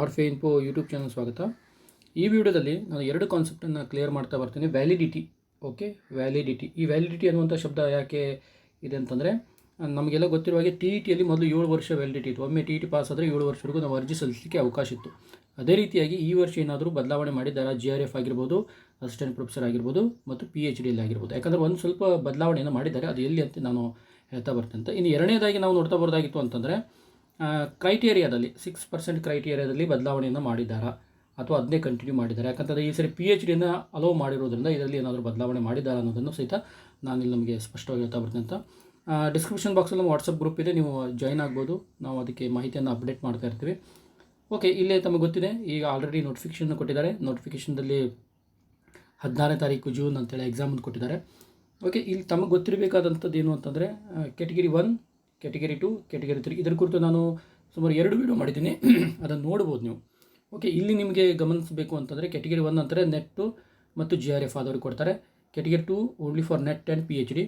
R ಫೆ info YouTube channel ಸ್ವಾಗತ. ಈ ವಿಡಿಯೋದಲ್ಲಿ ನಾನು ಎರಡು ಕಾನ್ಸೆಪ್ಟನ್ನು ಕ್ಲಿಯರ್ ಮಾಡ್ತಾ ಬರ್ತೀನಿ. ವ್ಯಾಲಿಡಿಟಿ ಓಕೆ ವ್ಯಾಲಿಡಿಟಿ ಈ ವ್ಯಾಲಿಡಿಟಿ ಅನ್ನುವಂಥ ಶಬ್ದ ಯಾಕೆ ಇದೆ ಅಂತಂದರೆ, ನಮಗೆಲ್ಲ ಗೊತ್ತಿರುವ ಹಾಗೆ ಟಿ ಇ ಟಿಯಲ್ಲಿ ಮೊದಲು ಏಳು ವರ್ಷ ವ್ಯಾಲಿಡಿಟಿ ಇತ್ತು. ಒಮ್ಮೆ ಟಿ ಇ ಟಿ ಪಾಸ್ ಆದರೆ ಏಳು ವರ್ಷವರೆಗೂ ನಾವು ಅರ್ಜಿ ಸಲ್ಲಿಸಲಿಕ್ಕೆ ಅವಕಾಶ ಇತ್ತು. ಅದೇ ರೀತಿಯಾಗಿ ಈ ವರ್ಷ ಏನಾದರೂ ಬದಲಾವಣೆ ಮಾಡಿದ್ದಾರೆ? ಜಿ ಆರ್ ಎಫ್ ಆಗಿರ್ಬೋದು ಅಸಿಸ್ಟೆಂಟ್ ಪ್ರೊಫೆಸರ್ ಆಗಿರ್ಬೋದು, ಮತ್ತು ಪಿ ಎಚ್ ಡಿಯಲ್ಲಿ ಆಗಿರ್ಬೋದು. ಯಾಕಂದರೆ ಒಂದು ಸ್ವಲ್ಪ ಬದಲಾವಣೆಯನ್ನು ಮಾಡಿದ್ದಾರೆ. ಅದು ಎಲ್ಲಿ ಅಂತ ನಾನು ಹೇಳ್ತಾ ಬರ್ತೇನೆ ಅಂತ. ಇನ್ನು ಎರಡನೇದಾಗಿ ನಾವು ನೋಡ್ತಾ ಬರೋದಾಗಿತ್ತು ಅಂತಂದರೆ ಕ್ರೈಟೇರಿಯಾದಲ್ಲಿ ಸಿಕ್ಸ್ ಪರ್ಸೆಂಟ್ ಕ್ರೈಟೇರಿಯಾದಲ್ಲಿ ಬದಲಾವಣೆಯನ್ನು ಮಾಡಿದ್ದಾರಾ? ಅಥವಾ ಅದನ್ನೇ ಕಂಟಿನ್ಯೂ ಮಾಡಿದ್ದಾರೆ? ಯಾಕಂತಂದರೆ ಈ ಸರಿ ಪಿ ಎಚ್ ಡಿಯನ್ನು ಅಲೋ ಮಾಡಿರೋದ್ರಿಂದ ಇದರಲ್ಲಿ ಏನಾದರೂ ಬದಲಾವಣೆ ಮಾಡಿದ್ದಾರೆ ಅನ್ನೋದನ್ನು ಸಹಿತ ನಾನು ಇಲ್ಲಿ ನಮಗೆ ಸ್ಪಷ್ಟವಾಗಿ ಹೇಳ್ತಾ ಬರ್ತೀನಿ ಅಂತ. ಡಿಸ್ಕ್ರಿಪ್ಷನ್ ಬಾಕ್ಸಲ್ಲಿ ನಮ್ಮ ವಾಟ್ಸಪ್ ಗ್ರೂಪ್ ಇದೆ, ನೀವು ಜಾಯ್ನ್ ಆಗ್ಬೋದು. ನಾವು ಅದಕ್ಕೆ ಮಾಹಿತಿಯನ್ನು ಅಪ್ಡೇಟ್ ಮಾಡ್ತಾ ಇರ್ತೀವಿ. ಓಕೆ ಇಲ್ಲೇ ತಮಗೆ ಗೊತ್ತಿದೆ, ಈಗ ಆಲ್ರೆಡಿ ನೋಟಿಫಿಕೇಷನ್ ಕೊಟ್ಟಿದ್ದಾರೆ. ನೋಟಿಫಿಕೇಷನ್ದಲ್ಲಿ ಹದಿನಾರನೇ ತಾರೀಕು ಜೂನ್ ಅಂತೇಳಿ ಎಕ್ಸಾಮ್ ಕೊಟ್ಟಿದ್ದಾರೆ. ಓಕೆ ಇಲ್ಲಿ ತಮಗೆ ಗೊತ್ತಿರಬೇಕಾದಂಥದ್ದು ಏನು ಅಂತಂದರೆ category one category two category three ಇದರ ಕುರಿತು ನಾನು ಸುಮಾರು ಎರಡು ವೀಡಿಯೋ ಮಾಡಿದ್ದೀನಿ. ಅದನ್ನು ನೋಡ್ಬೋದು ನೀವು. ಓಕೆ ಇಲ್ಲಿ ನಿಮಗೆ ಗಮನಿಸಬೇಕು ಅಂತಂದರೆ ಕೆಟಗರಿ ಒನ್ ಅಂತಾರೆ ನೆಟ್ಟು ಮತ್ತು ಜಿ ಆರ್ ಎಫ್ ಆದವ್ರಿಗೆ ಕೊಡ್ತಾರೆ. Category two only for NET and P H D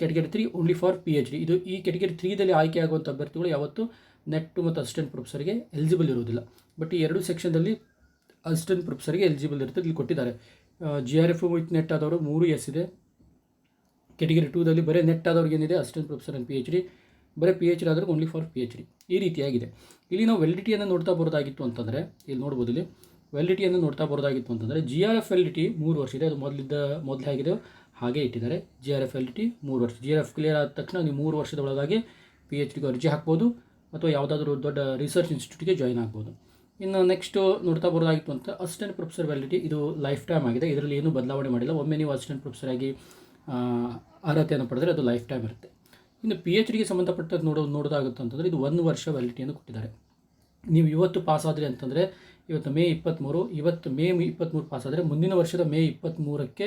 category three only for P H D ಇದು ಈ ಕೆಟಗರಿ ತ್ರೀದಲ್ಲಿ ಆಯ್ಕೆ ಆಗುವಂಥ ಅಭ್ಯರ್ಥಿಗಳು ಯಾವತ್ತು ನೆಟ್ಟು ಮತ್ತು ಅಸಿಸ್ಟೆಂಟ್ ಪ್ರೊಫೆಸರ್ಗೆ ಎಲಿಜಿಬಲ್ ಇರೋದಿಲ್ಲ ಬಟ್ ಈ ಎರಡು ಸೆಕ್ಷನ್ದಲ್ಲಿ ಅಸಿಸ್ಟೆಂಟ್ ಪ್ರೊಫೆಸರ್ಗೆ ಎಲಿಜಿಬಲ್ ಇರುತ್ತೆ. ಇಲ್ಲಿ ಕೊಟ್ಟಿದ್ದಾರೆ. J R F with NET ಆದವರು ಮೂರು ಎಸ್ ಇದೆ. ಕೆಟಗರಿ ಟೂದಲ್ಲಿ ಬರೀ ನೆಟ್ ಆದವ್ರಿಗೆ ಏನಿದೆ? Assistant professor and P H D ಬರೀ ಪಿ ಎಚ್ ಡಿ ಆದರೆ only for P H D ಈ ರೀತಿಯಾಗಿದೆ. ಇಲ್ಲಿ ನಾವು ವೆಲಿಡಿಟಿಯನ್ನು ನೋಡ್ತಾ ಬರೋದಾಗಿತ್ತು ಅಂತಂದರೆ, ಇಲ್ಲಿ ನೋಡ್ಬೋದು ಇಲ್ಲಿ. ವೆಲಿಡಿಟಿಯನ್ನು ನೋಡ್ತಾ ಬರೋದಾಗಿತ್ತು ಅಂತಂದರೆ ಜಿ ಆರ್ ಎಫ್ ಎಲ್ ಮೂರು ವರ್ಷ ಇದೆ. ಅದು ಮೊದಲಿದ್ದ, ಮೊದಲೇ ಆಗಿದೆ. ಹಾಗೆ ಇಟ್ಟಿದ್ದಾರೆ. J R F L T ಮೂರು ವರ್ಷ. ಜಿ ಆರ್ ಎಫ್ ಕ್ಲಿಯರ್ ಆದ ತಕ್ಷಣ ನೀವು ಮೂರು ವರ್ಷದ ಒಳಗಾಗಿ ಪಿ ಎಚ್ ಡಿಗೆ ಅರ್ಜಿ ಹಾಕ್ಬೋದು. ಅಥವಾ ಯಾವುದಾದ್ರೂ ದೊಡ್ಡ ರಿಸರ್ಚ್ ಇನ್ಸ್ಟಿಟ್ಯೂಟ್ಗೆ ಜಾಯ್ನ್ ಆಗ್ಬೋದು. ಇನ್ನು ನೆಕ್ಸ್ಟು ನೋಡ್ತಾ ಬರೋದಾಗಿತ್ತು ಅಂತ ಅಸಿಸ್ಟೆಂಟ್ ಪ್ರೊಫೆಸರ್ ವ್ಯಾಲಿಟಿ ಇದು ಲೈಫ್ ಟೈಮ್ ಆಗಿದೆ. ಇದರಲ್ಲಿ ಏನೂ ಬದಲಾವಣೆ ಮಾಡಿಲ್ಲ. ಒಮ್ಮೆ ನೀವು ಅಸಿಸ್ಟೆಂಟ್ ಪ್ರೊಫೆಸರ್ ಆಗಿ ಅರ್ಹತೆಯನ್ನು ಪಡೆದರೆ ಅದು ಲೈಫ್ ಟೈಮ್ ಇರುತ್ತೆ. ಇನ್ನು ಪಿ ಎಚ್ ಡಿಗೆ ಸಂಬಂಧಪಟ್ಟದ್ದು ನೋಡೋ, ನೋಡೋದಾಗುತ್ತೆ ಅಂತಂದರೆ ಇದು ಒಂದು ವರ್ಷ ವ್ಯಾಲಿಟಿಯನ್ನು ಕೊಟ್ಟಿದ್ದಾರೆ. ನೀವು ಇವತ್ತು ಪಾಸ್ ಆದರೆ ಅಂತಂದರೆ ಇವತ್ತು ಮೇ ಇಪ್ಪತ್ತ್ಮೂರು ಇವತ್ತು ಮೇ ಇಪ್ಪತ್ತ್ಮೂರು ಪಾಸ್ ಆದರೆ ಮುಂದಿನ ವರ್ಷದ ಮೇ ಇಪ್ಪತ್ತ್ಮೂರಕ್ಕೆ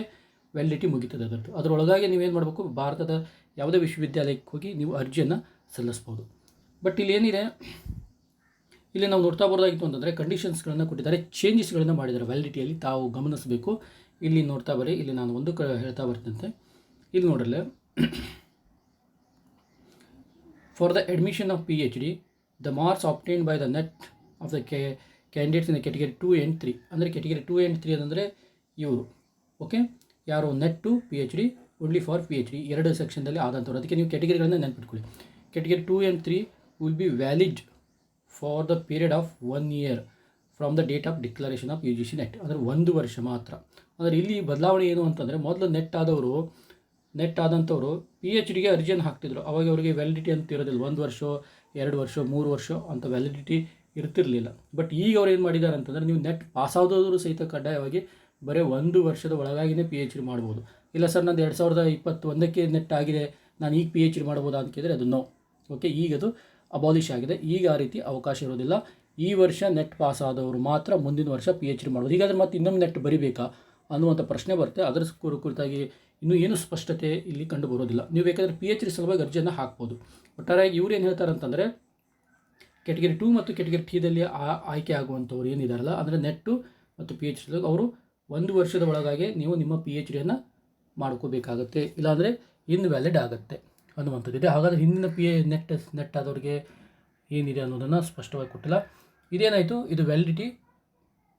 ವ್ಯಾಲಿಡಿಟಿ ಮುಗೀತದೆ ಅದರದ್ದು. ಅದರೊಳಗಾಗಿ ನೀವೇನು ಮಾಡಬೇಕು? ಭಾರತದ ಯಾವುದೇ ವಿಶ್ವವಿದ್ಯಾಲಯಕ್ಕೆ ಹೋಗಿ ನೀವು ಅರ್ಜಿಯನ್ನು ಸಲ್ಲಿಸ್ಬೋದು. ಬಟ್ ಇಲ್ಲಿ ಏನಿದೆ ಇಲ್ಲಿ ನಾವು ನೋಡ್ತಾ ಬರೋದಾಗಿತ್ತು ಅಂತಂದರೆ ಕಂಡೀಷನ್ಸ್ಗಳನ್ನು ಕೊಟ್ಟಿದ್ದಾರೆ ಚೇಂಜಸ್ಗಳನ್ನು ಮಾಡಿದ್ದಾರೆ. ವ್ಯಾಲಿಡಿಟಿಯಲ್ಲಿ ತಾವು ಗಮನಿಸಬೇಕು. ಇಲ್ಲಿ ನೋಡ್ತಾ ಬರೀ ಇಲ್ಲಿ ನಾನು ಒಂದು ಕ ಹೇಳ್ತಾ ಬರ್ತಂತೆ ಇಲ್ಲಿ ನೋಡ್ರಲ್ಲ for the admission of P H D the by the the NET of the K candidates in category two and three ಅಂದರೆ ಕೆಟಗರಿ ಟು ಆ್ಯಂಡ್ ತ್ರೀ ಅಂದರೆ ಇವರು. ಓಕೆ ಯಾರು NET to P H D only for P H D ಎರಡು ಸೆಕ್ಷನ್ದಲ್ಲಿ ಆದಂಥವ್ರು. ಅದಕ್ಕೆ ನೀವು ಕೆಟಗರಿಗಳನ್ನು ನೆನ್ಪಿಟ್ಕೊಳ್ಳಿ. Category two and three will be valid for the period of one year from the date of declaration of U G C NET ಅಂದರೆ ಒಂದು ವರ್ಷ ಮಾತ್ರ. ಅಂದರೆ ಇಲ್ಲಿ ಬದಲಾವಣೆ ಏನು ಅಂತಂದರೆ, ಮೊದಲು ನೆಟ್ ಆದವರು ನೆಟ್ ಆದಂಥವ್ರು ಪಿ ಎಚ್ ಡಿಗೆ ಅರ್ಜಿಯನ್ನು ಹಾಕ್ತಿದ್ರು. ಅವಾಗ ಅವರಿಗೆ ವ್ಯಾಲಿಡಿಟಿ ಅಂತ ಇರೋದಿಲ್ಲ. ಒಂದು ವರ್ಷ, ಎರಡು ವರ್ಷ, ಮೂರು ವರ್ಷ ಅಂತ ವ್ಯಾಲಿಡಿಟಿ ಇರ್ತಿರಲಿಲ್ಲ. ಬಟ್ ಈಗ ಅವ್ರು ಏನು ಮಾಡಿದ್ದಾರೆ ಅಂತಂದರೆ ನೀವು ನೆಟ್ ಪಾಸ್ ಆದವರು ಸಹಿತ ಕಡ್ಡಾಯವಾಗಿ ಬರೀ ಒಂದು ವರ್ಷದ ಒಳಗಾಗಿನೇ ಪಿ ಎಚ್ ಡಿ ಮಾಡ್ಬೋದು. ಇಲ್ಲ ಸರ್, ನಂದು ಎರಡು ಸಾವಿರದ ಇಪ್ಪತ್ತೊಂದಕ್ಕೆ ನೆಟ್ ಆಗಿದೆ. ನಾನು ಈಗ ಪಿ ಎಚ್ ಡಿ ಮಾಡ್ಬೋದಾ ಅಂತ ಕೇಳಿದರೆ ಅದು ನೋ ಓಕೆ ಈಗ ಅದು ಅಬಾಲಿಷ್ ಆಗಿದೆ. ಈಗ ಆ ರೀತಿ ಅವಕಾಶ ಇರೋದಿಲ್ಲ. ಈ ವರ್ಷ ನೆಟ್ ಪಾಸ್ ಆದವರು ಮಾತ್ರ ಮುಂದಿನ ವರ್ಷ ಪಿ ಎಚ್ ಡಿ ಮಾಡ್ಬೋದು. ಹೀಗಾದ್ರೆ ಮತ್ತೆ ಇನ್ನೊಂದು ನೆಟ್ ಬರಿಬೇಕಾ ಅನ್ನುವಂಥ ಪ್ರಶ್ನೆ ಬರುತ್ತೆ. ಅದರ ಕುರು- ಕುರಿತಾಗಿ ಇನ್ನೂ ಏನು ಸ್ಪಷ್ಟತೆ ಇಲ್ಲಿ ಕಂಡು ಬರೋದಿಲ್ಲ ನೀವು ಬೇಕಾದರೆ ಪಿ ಎಚ್ ಡಿ ಸಲುವಾಗಿ ಅರ್ಜಿಯನ್ನು ಹಾಕ್ಬೋದು. ಒಟ್ಟಾರೆಯಾಗಿ ಇವ್ರು ಏನು ಹೇಳ್ತಾರೆ ಅಂತಂದರೆ ಕೆಟಗರಿ ಟು ಮತ್ತು ಕೆಟಗರಿ ಆ- ಆಯ್ಕೆ ಆಗುವಂಥವ್ರು ಏನಿದಾರಲ್ಲ ಅಂದರೆ ನೆಟ್ಟು ಮತ್ತು ಪಿ ಎಚ್ ಡಿ ಅವರು ಒಂದು ವರ್ಷದ ಒಳಗಾಗಿ ನೀವು ನಿಮ್ಮ ಪಿ ಎಚ್ ಡಿಯನ್ನು ಮಾಡ್ಕೋಬೇಕಾಗುತ್ತೆ. ಇಲ್ಲಾಂದರೆ ಇನ್ವ್ಯಾಲಿಡ್ ಆಗುತ್ತೆ ಅನ್ನುವಂಥದ್ದಿದೆ. ಹಾಗಾದರೆ ಹಿಂದಿನ ಪಿ ಎ ನೆಟ್ ನೆಟ್ ಆದವ್ರಿಗೆ ಏನಿದೆ ಅನ್ನೋದನ್ನು ಸ್ಪಷ್ಟವಾಗಿ ಕೊಟ್ಟಿಲ್ಲ. ಇದೇನಾಯಿತು? ಇದು ವ್ಯಾಲಿಡಿಟಿ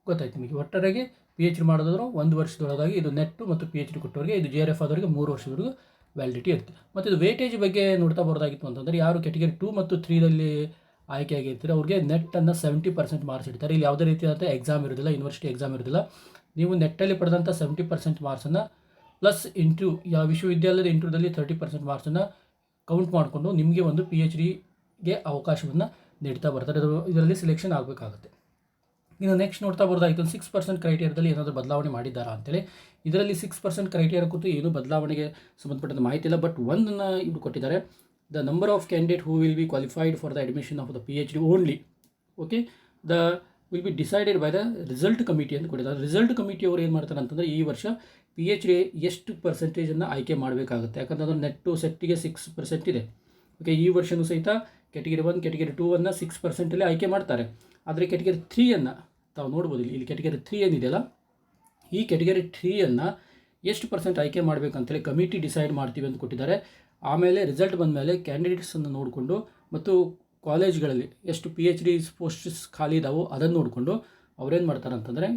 ಗೊತ್ತಾಯ್ತು ನಿಮಗೆ. ಒಟ್ಟಾರೆಗೆ ಪಿ ಎಚ್ ಡಿ ಮಾಡೋದಾದ್ರೂ ಒಂದು ವರ್ಷದೊಳಗಾಗಿ ಇದು ನೆಟ್ಟು ಮತ್ತು ಪಿ ಎಚ್ ಡಿ ಕೊಟ್ಟವರಿಗೆ, ಇದು ಜಿ ಆರ್ ಎಫ್ ಆದವರಿಗೆ ಮೂರು ವರ್ಷದವರೆಗೂ ವ್ಯಾಲಿಡಿಟಿ ಇರುತ್ತೆ. ಮತ್ತು ಇದು ವೇಟೇಜ್ ಬಗ್ಗೆ ನೋಡ್ತಾ ಬರೋದಾಗಿತ್ತು ಅಂತಂದರೆ, ಯಾರು ಕೆಟಗರಿ ಟೂ ಮತ್ತು ತ್ರೀದಲ್ಲಿ ಆಯ್ಕೆ ಆಗಿರ್ತೀರ ಅವ್ರಿಗೆ ನೆಟ್ಟನ್ನು ಸೆವೆಂಟಿ ಪರ್ಸೆಂಟ್ ಮಾರ್ಕ್ಸ್ ಇಡ್ತಾರೆ. ಇಲ್ಲಿ ಯಾವುದೇ ರೀತಿಯಾದಂಥ ಎಕ್ಸಾಮ್ ಇರೋದಿಲ್ಲ ಯೂನಿವರ್ಸಿಟಿ ಎಕ್ಸಾಮ್ ಇರೋದಿಲ್ಲ. ನೀವು ನೆಟ್ಟಲ್ಲಿ ಪಡೆದಂಥ ಸೆವೆಂಟಿ ಪರ್ಸೆಂಟ್ ಮಾರ್ಕ್ಸನ್ನು ಪ್ಲಸ್ ಇಂಟ್ರೂ ಯಾವ ವಿಶ್ವವಿದ್ಯಾಲಯದ ಇಂಟ್ರೂದಲ್ಲಿ ತರ್ಟಿ ಪರ್ಸೆಂಟ್ ಮಾರ್ಕ್ಸನ್ನು ಕೌಂಟ್ ಮಾಡಿಕೊಂಡು ನಿಮಗೆ ಒಂದು ಪಿ ಎಚ್ ಡಿಗೆ ಅವಕಾಶವನ್ನು ನೀಡ್ತಾ ಬರ್ತಾರೆ. ಇದು ಇದರಲ್ಲಿ ಸೆಲೆಕ್ಷನ್ ಆಗಬೇಕಾಗುತ್ತೆ. ಇನ್ನು ನೆಕ್ಸ್ಟ್ ನೋಡ್ತಾ ಬರೋದಾಗಿತ್ತು ಸಿಕ್ಸ್ ಪರ್ಸೆಂಟ್ ಕ್ರೈಟೇರಿಯಾದಲ್ಲಿ ಏನಾದರೂ ಬದಲಾವಣೆ ಮಾಡಿದ್ದಾರಾ ಅಂತೇಳಿ. ಇದರಲ್ಲಿ ಸಿಕ್ಸ್ ಪರ್ಸೆಂಟ್ ಕ್ರೈಟೇರಿಯಾ ಕುರಿತು ಏನು ಬದಲಾವಣೆಗೆ ಸಂಬಂಧಪಟ್ಟಂತ ಮಾಹಿತಿ ಇಲ್ಲ ಬಟ್ ಒಂದನ್ನು ಇವರು ಕೊಟ್ಟಿದ್ದಾರೆ. The number of candidate who will be qualified for the admission of the P H D only okay the will be decided by the result committee ಅಂತ ಕೊಟ್ಟಿದ್ದಾರೆ. ರಿಸಲ್ಟ್ ಕಮಿಟಿ ಅವರು ಏನು ಮಾಡ್ತಾರೆ ಅಂತಂದರೆ ಈ ವರ್ಷ ಪಿ ಎಚ್ ಡಿ ಎಷ್ಟು ಪರ್ಸೆಂಟೇಜನ್ನು ಆಯ್ಕೆ ಮಾಡಬೇಕಾಗುತ್ತೆ? ಯಾಕಂದ್ರೆ ಅದು ನೆಟ್ಟು ಸೆಟ್ಟಿಗೆ ಸಿಕ್ಸ್ ಪರ್ಸೆಂಟ್ ಇದೆ. ಓಕೆ ಈ ವರ್ಷವೂ ಸಹಿತ ಕೆಟಗರಿ ಒನ್ ಕೆಟಗರಿ ಟೂ ಅನ್ನು ಸಿಕ್ಸ್ ಪರ್ಸೆಂಟಲ್ಲಿ ಆಯ್ಕೆ ಮಾಡ್ತಾರೆ. ಆದರೆ ಕೆಟಗರಿ ತ್ರೀಯನ್ನು ತಾವು ನೋಡ್ಬೋದು ಇಲ್ಲಿ ಇಲ್ಲಿ ಕೆಟಗರಿ ತ್ರೀ ಏನಿದೆಯಲ್ಲ ಈ ಕೆಟಗರಿ ತ್ರೀಯನ್ನು ಎಷ್ಟು ಪರ್ಸೆಂಟ್ ಆಯ್ಕೆ ಮಾಡಬೇಕಂತೇಳಿ ಕಮಿಟಿ ಡಿಸೈಡ್ ಮಾಡ್ತೀವಿ ಅಂತ ಕೊಟ್ಟಿದ್ದಾರೆ. ಆಮೇಲೆ ರಿಸಲ್ಟ್ ಬಂದ ಮೇಲೆ ಕ್ಯಾಂಡಿಡೇಟ್ಸನ್ನು ನೋಡಿಕೊಂಡು ಮತ್ತು ಕಾಲೇಜ್ಗಳಲ್ಲಿ ಎಷ್ಟು ಪಿ ಎಚ್ ಡಿ ಪೋಸ್ಟ್ಸ್ ಖಾಲಿ ಇದಾವೋ ಅದನ್ನು ನೋಡಿಕೊಂಡು ಅವ್ರೇನು ಮಾಡ್ತಾರೆ ಅಂತಂದರೆ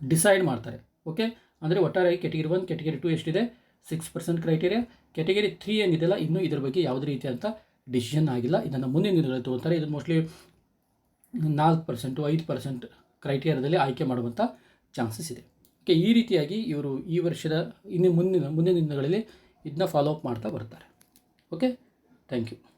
ಡಿಸೈಡ್ ಮಾಡ್ತಾರೆ. ಓಕೆ ಅಂದರೆ ಒಟ್ಟಾರೆ ಕೆಟಗರಿ ಒನ್ ಕೆಟಗರಿ ಟು ಎಷ್ಟಿದೆ? Six percent criteria category three ಏನಿದೆಯಲ್ಲ ಇನ್ನೂ ಇದ್ರ ಬಗ್ಗೆ ಯಾವುದೇ ರೀತಿಯಂಥ ಡಿಸಿಷನ್ ಆಗಿಲ್ಲ. ಇದನ್ನು ಮುಂದಿನ ದಿನಗಳಲ್ಲಿ ತೊಗೊತಾರೆ. ಇದು ಮೋಸ್ಟ್ಲಿ ನಾಲ್ಕು ಪರ್ಸೆಂಟು ಐದು ಪರ್ಸೆಂಟ್ ಕ್ರೈಟೇರಿಯಾದಲ್ಲಿ ಆಯ್ಕೆ ಮಾಡುವಂಥ ಚಾನ್ಸಸ್ ಇದೆ. ಓಕೆ ಈ ರೀತಿಯಾಗಿ ಇವರು ಈ ವರ್ಷದ ಇನ್ನು ಮುಂದಿನ ಮುಂದಿನ ದಿನಗಳಲ್ಲಿ ಇದನ್ನ ಫಾಲೋ ಅಪ್ ಮಾಡ್ತಾ ಬರ್ತಾರೆ. Okay thank you